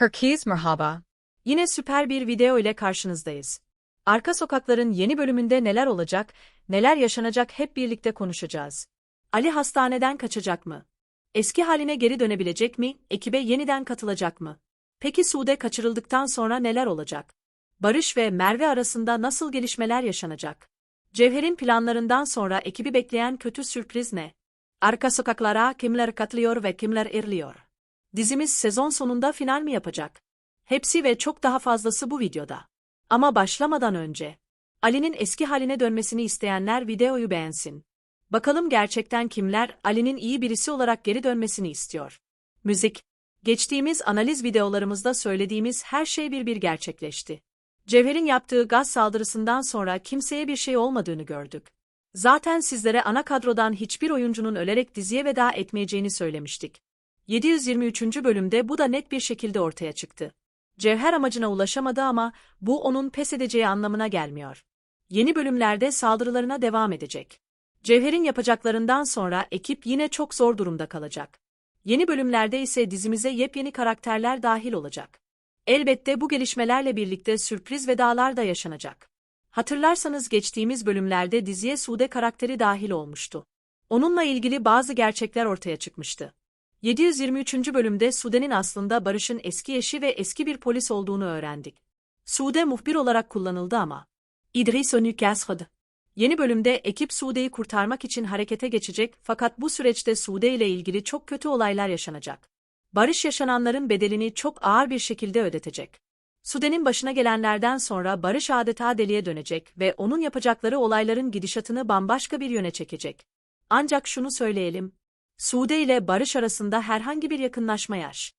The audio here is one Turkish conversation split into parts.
Herkes merhaba. Yine süper bir video ile karşınızdayız. Arka Sokaklar'ın yeni bölümünde neler olacak, neler yaşanacak hep birlikte konuşacağız. Ali hastaneden kaçacak mı? Eski haline geri dönebilecek mi? Ekibe yeniden katılacak mı? Peki Sude kaçırıldıktan sonra neler olacak? Barış ve Merve arasında nasıl gelişmeler yaşanacak? Cevher'in planlarından sonra ekibi bekleyen kötü sürpriz ne? Arka Sokaklar'a kimler katılıyor ve kimler erliyor? Dizimiz sezon sonunda final mi yapacak? Hepsi ve çok daha fazlası bu videoda. Ama başlamadan önce, Ali'nin eski haline dönmesini isteyenler videoyu beğensin. Bakalım gerçekten kimler Ali'nin iyi birisi olarak geri dönmesini istiyor. Müzik. Geçtiğimiz analiz videolarımızda söylediğimiz her şey bir bir gerçekleşti. Cevher'in yaptığı gaz saldırısından sonra kimseye bir şey olmadığını gördük. Zaten sizlere ana kadrodan hiçbir oyuncunun ölerek diziye veda etmeyeceğini söylemiştik. 723. bölümde bu da net bir şekilde ortaya çıktı. Cevher amacına ulaşamadı ama bu onun pes edeceği anlamına gelmiyor. Yeni bölümlerde saldırılarına devam edecek. Cevher'in yapacaklarından sonra ekip yine çok zor durumda kalacak. Yeni bölümlerde ise dizimize yepyeni karakterler dahil olacak. Elbette bu gelişmelerle birlikte sürpriz vedalar da yaşanacak. Hatırlarsanız geçtiğimiz bölümlerde diziye Sude karakteri dahil olmuştu. Onunla ilgili bazı gerçekler ortaya çıkmıştı. 723. bölümde Sude'nin aslında Barış'ın eski eşi ve eski bir polis olduğunu öğrendik. Sude muhbir olarak kullanıldı ama. İdris önü keshadı. Yeni bölümde ekip Sude'yi kurtarmak için harekete geçecek fakat bu süreçte Sude ile ilgili çok kötü olaylar yaşanacak. Barış yaşananların bedelini çok ağır bir şekilde ödetecek. Sude'nin başına gelenlerden sonra Barış adeta deliye dönecek ve onun yapacakları olayların gidişatını bambaşka bir yöne çekecek. Ancak şunu söyleyelim, Sude ile Barış arasında herhangi bir yakınlaşma yaş.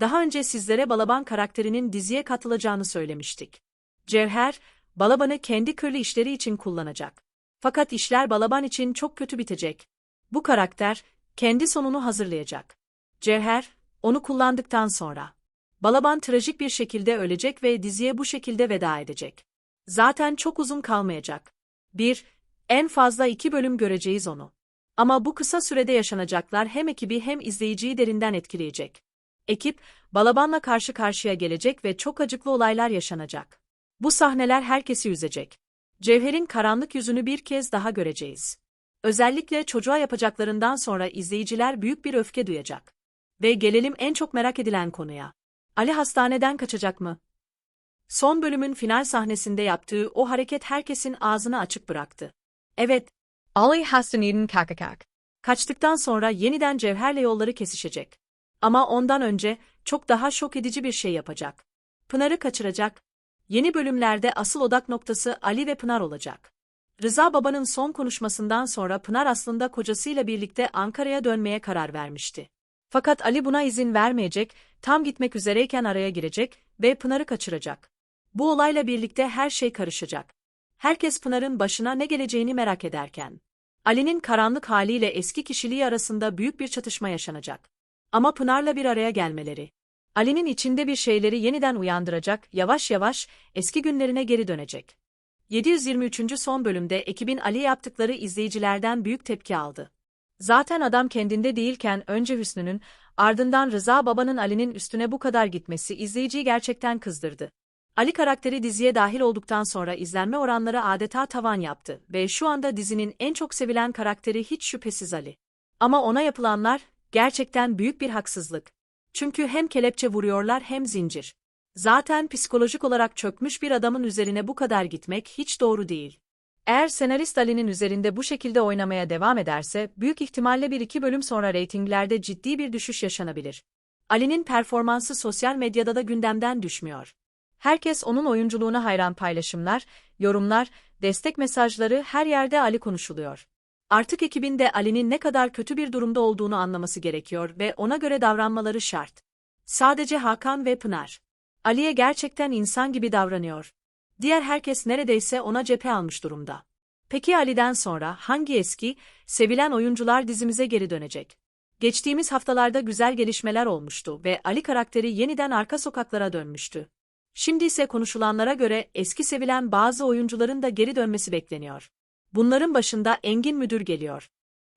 Daha önce sizlere Balaban karakterinin diziye katılacağını söylemiştik. Cevher, Balaban'ı kendi kırlı işleri için kullanacak. Fakat işler Balaban için çok kötü bitecek. Bu karakter, kendi sonunu hazırlayacak. Cevher, onu kullandıktan sonra. Balaban trajik bir şekilde ölecek ve diziye bu şekilde veda edecek. Zaten çok uzun kalmayacak. Bir, en fazla iki bölüm göreceğiz onu. Ama bu kısa sürede yaşanacaklar hem ekibi hem izleyiciyi derinden etkileyecek. Ekip, Balaban'la karşı karşıya gelecek ve çok acıklı olaylar yaşanacak. Bu sahneler herkesi üzecek. Cevher'in karanlık yüzünü bir kez daha göreceğiz. Özellikle çocuğa yapacaklarından sonra izleyiciler büyük bir öfke duyacak. Ve gelelim en çok merak edilen konuya. Ali hastaneden kaçacak mı? Son bölümün final sahnesinde yaptığı o hareket herkesin ağzını açık bıraktı. Evet, Ali hastaneden kakakak. Kaçtıktan sonra yeniden Cevher'le yolları kesişecek. Ama ondan önce çok daha şok edici bir şey yapacak. Pınar'ı kaçıracak. Yeni bölümlerde asıl odak noktası Ali ve Pınar olacak. Rıza babanın son konuşmasından sonra Pınar aslında kocasıyla birlikte Ankara'ya dönmeye karar vermişti. Fakat Ali buna izin vermeyecek, tam gitmek üzereyken araya girecek ve Pınar'ı kaçıracak. Bu olayla birlikte her şey karışacak. Herkes Pınar'ın başına ne geleceğini merak ederken. Ali'nin karanlık haliyle eski kişiliği arasında büyük bir çatışma yaşanacak. Ama Pınar'la bir araya gelmeleri. Ali'nin içinde bir şeyleri yeniden uyandıracak, yavaş yavaş eski günlerine geri dönecek. 723. son bölümde ekibin Ali yaptıkları izleyicilerden büyük tepki aldı. Zaten adam kendinde değilken önce Hüsnü'nün, ardından Rıza babanın Ali'nin üstüne bu kadar gitmesi izleyiciyi gerçekten kızdırdı. Ali karakteri diziye dahil olduktan sonra izlenme oranları adeta tavan yaptı ve şu anda dizinin en çok sevilen karakteri hiç şüphesiz Ali. Ama ona yapılanlar gerçekten büyük bir haksızlık. Çünkü hem kelepçe vuruyorlar hem zincir. Zaten psikolojik olarak çökmüş bir adamın üzerine bu kadar gitmek hiç doğru değil. Eğer senarist Ali'nin üzerinde bu şekilde oynamaya devam ederse, büyük ihtimalle bir iki bölüm sonra reytinglerde ciddi bir düşüş yaşanabilir. Ali'nin performansı sosyal medyada da gündemden düşmüyor. Herkes onun oyunculuğuna hayran paylaşımlar, yorumlar, destek mesajları her yerde Ali konuşuluyor. Artık ekibin de Ali'nin ne kadar kötü bir durumda olduğunu anlaması gerekiyor ve ona göre davranmaları şart. Sadece Hakan ve Pınar. Ali'ye gerçekten insan gibi davranıyor. Diğer herkes neredeyse ona cephe almış durumda. Peki Ali'den sonra hangi eski, sevilen oyuncular dizimize geri dönecek? Geçtiğimiz haftalarda güzel gelişmeler olmuştu ve Ali karakteri yeniden arka sokaklara dönmüştü. Şimdi ise konuşulanlara göre eski sevilen bazı oyuncuların da geri dönmesi bekleniyor. Bunların başında Engin Müdür geliyor.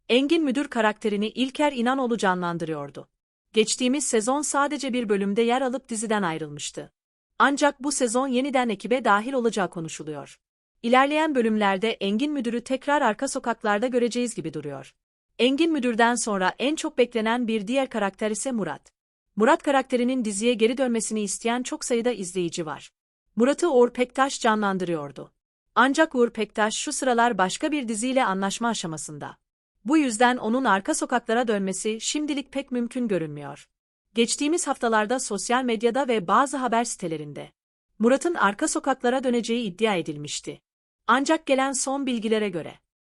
Engin Müdür karakterini İlker İnanoğlu canlandırıyordu. Geçtiğimiz sezon sadece bir bölümde yer alıp diziden ayrılmıştı. Ancak bu sezon yeniden ekibe dahil olacağı konuşuluyor. İlerleyen bölümlerde Engin Müdür'ü tekrar arka sokaklarda göreceğiz gibi duruyor. Engin Müdür'den sonra en çok beklenen bir diğer karakter ise Murat. Murat karakterinin diziye geri dönmesini isteyen çok sayıda izleyici var. Murat'ı Uğur Pektaş canlandırıyordu. Ancak Uğur Pektaş şu sıralar başka bir diziyle anlaşma aşamasında. Bu yüzden onun arka sokaklara dönmesi şimdilik pek mümkün görünmüyor. Geçtiğimiz haftalarda sosyal medyada ve bazı haber sitelerinde Murat'ın arka sokaklara döneceği iddia edilmişti. Ancak gelen son bilgilere göre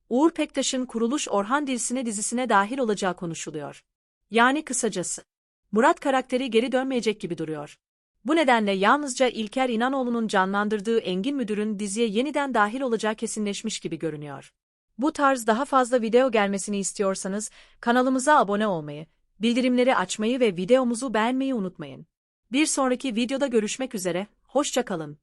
Uğur Pektaş'ın Kuruluş Orhan Dilsine dizisine dahil olacağı konuşuluyor. Yani kısacası Murat karakteri geri dönmeyecek gibi duruyor. Bu nedenle yalnızca İlker İnanoğlu'nun canlandırdığı Engin Müdür'ün diziye yeniden dahil olacağı kesinleşmiş gibi görünüyor. Bu tarz daha fazla video gelmesini istiyorsanız kanalımıza abone olmayı, bildirimleri açmayı ve videomuzu beğenmeyi unutmayın. Bir sonraki videoda görüşmek üzere, hoşça kalın.